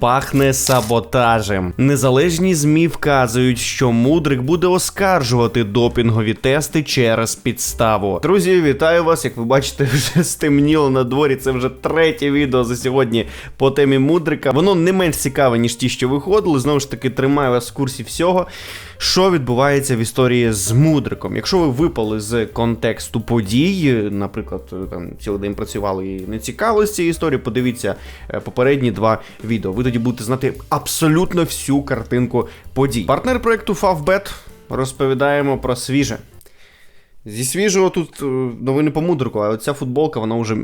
Пахне саботажем. Незалежні ЗМІ вказують, що мудрик буде оскаржувати допінгові тести через підставу. Друзі, вітаю вас! Як ви бачите, вже стемніло на дворі. Це вже третє відео за сьогодні по темі мудрика. Воно не менш цікаве, ніж ті, що виходили. Знову ж таки, тримаю вас в курсі всього. Що відбувається в історії з мудриком? Якщо ви випали з контексту подій, наприклад, там цілий день працювали і не цікавились цією історією, подивіться е, попередні два відео. Ви тоді будете знати абсолютно всю картинку подій. Партнер проекту Favbet розповідаємо про свіже. Зі свіжого тут е, новини по мудрику, а оця футболка, вона вже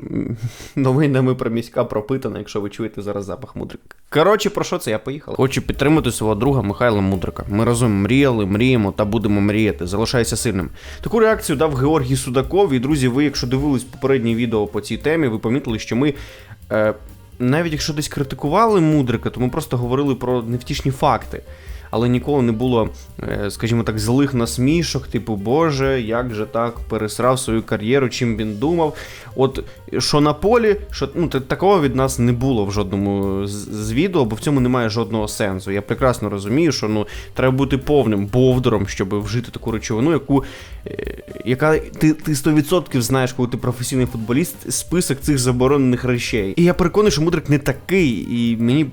новинами про міська пропитана, якщо ви чуєте зараз запах мудрика. Коротше, про що це я поїхав? Хочу підтримати свого друга Михайла Мудрика. Ми разом мріяли, мріємо та будемо мріяти. Залишайся сильним. Таку реакцію дав Георгій Судаков. І друзі, ви, якщо дивились попереднє відео по цій темі, ви помітили, що ми. Е, навіть якщо десь критикували мудрика, то ми просто говорили про невтішні факти. Але ніколи не було, е, скажімо так, злих насмішок, типу, Боже, як же так пересрав свою кар'єру, чим він думав. От що на полі, що ну такого від нас не було в жодному з, відео, бо в цьому немає жодного сенсу. Я прекрасно розумію, що ну треба бути повним бовдором, щоб вжити таку речовину, яку е, яка ти, ти 100% знаєш, коли ти професійний футболіст, список цих заборонених речей. І я переконаний, що мудрик не такий, і мені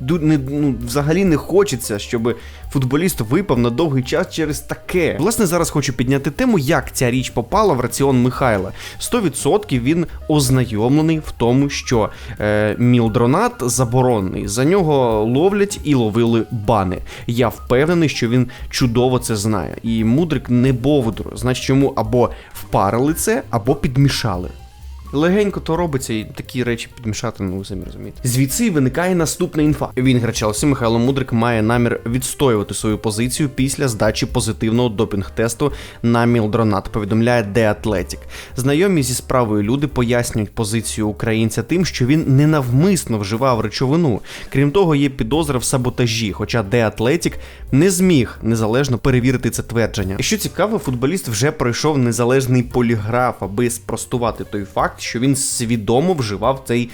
не, ну, взагалі не хочеться, щоб футболіст випав на довгий час через таке. Власне, зараз хочу підняти тему, як ця річ попала в раціон Михайла. 100% він ознайомлений в тому, що е, мілдронат заборонений. За нього ловлять і ловили бани. Я впевнений, що він чудово це знає. І мудрик не бовдур, значить йому або впарили це, або підмішали. Легенько то робиться і такі речі підмішати, ну самі розумієте. Звідси виникає наступна інфа. Він Челсі Михайло Мудрик має намір відстоювати свою позицію після здачі позитивного допінг-тесту на Мілдронат. Повідомляє The Athletic. Знайомі зі справою люди пояснюють позицію українця тим, що він ненавмисно вживав речовину. Крім того, є підозра в саботажі, хоча The Athletic не зміг незалежно перевірити це твердження. І що цікаво, футболіст вже пройшов незалежний поліграф, аби спростувати той факт, що він свідомо вживав цей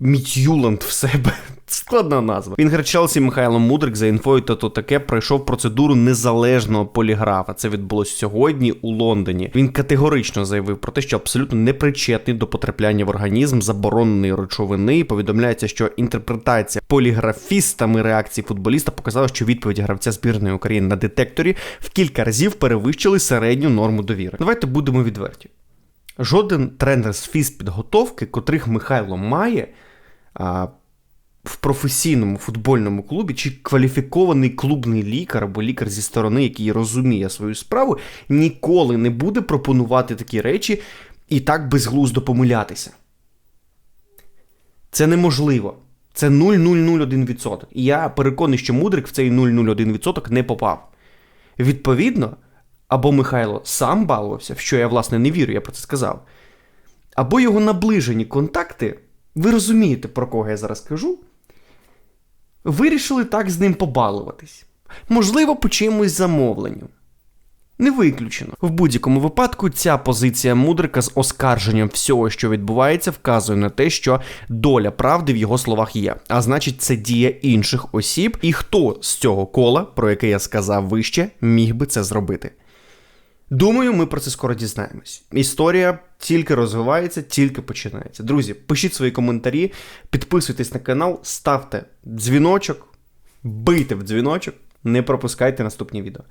Мітюланд в себе. Складна назва. Він Челсі Михайло Мудрик за інфою та то таке пройшов процедуру незалежного поліграфа. Це відбулось сьогодні у Лондоні. Він категорично заявив про те, що абсолютно не причетний до потрапляння в організм забороненої речовини. Повідомляється, що інтерпретація поліграфістами реакції футболіста показала, що відповіді гравця збірної України на детекторі в кілька разів перевищили середню норму довіри. Давайте будемо відверті. Жоден тренер з фізпідготовки, котрих Михайло має а, в професійному футбольному клубі, чи кваліфікований клубний лікар або лікар зі сторони, який розуміє свою справу, ніколи не буде пропонувати такі речі і так безглуздо помилятися. Це неможливо. Це 0,001%. І я переконаний, що Мудрик в цей 0,01% не попав. Відповідно, або Михайло сам балувався, в що я, власне, не вірю, я про це сказав. Або його наближені контакти, ви розумієте, про кого я зараз кажу, вирішили так з ним побалуватись. Можливо, по чимось замовленню. Не виключено. В будь-якому випадку ця позиція мудрика з оскарженням всього, що відбувається, вказує на те, що доля правди в його словах є. А значить, це дія інших осіб, і хто з цього кола, про яке я сказав вище, міг би це зробити. Думаю, ми про це скоро дізнаємось. Історія тільки розвивається, тільки починається. Друзі, пишіть свої коментарі, підписуйтесь на канал, ставте дзвіночок, бийте в дзвіночок, не пропускайте наступні відео.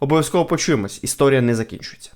Обов'язково почуємось, історія не закінчується.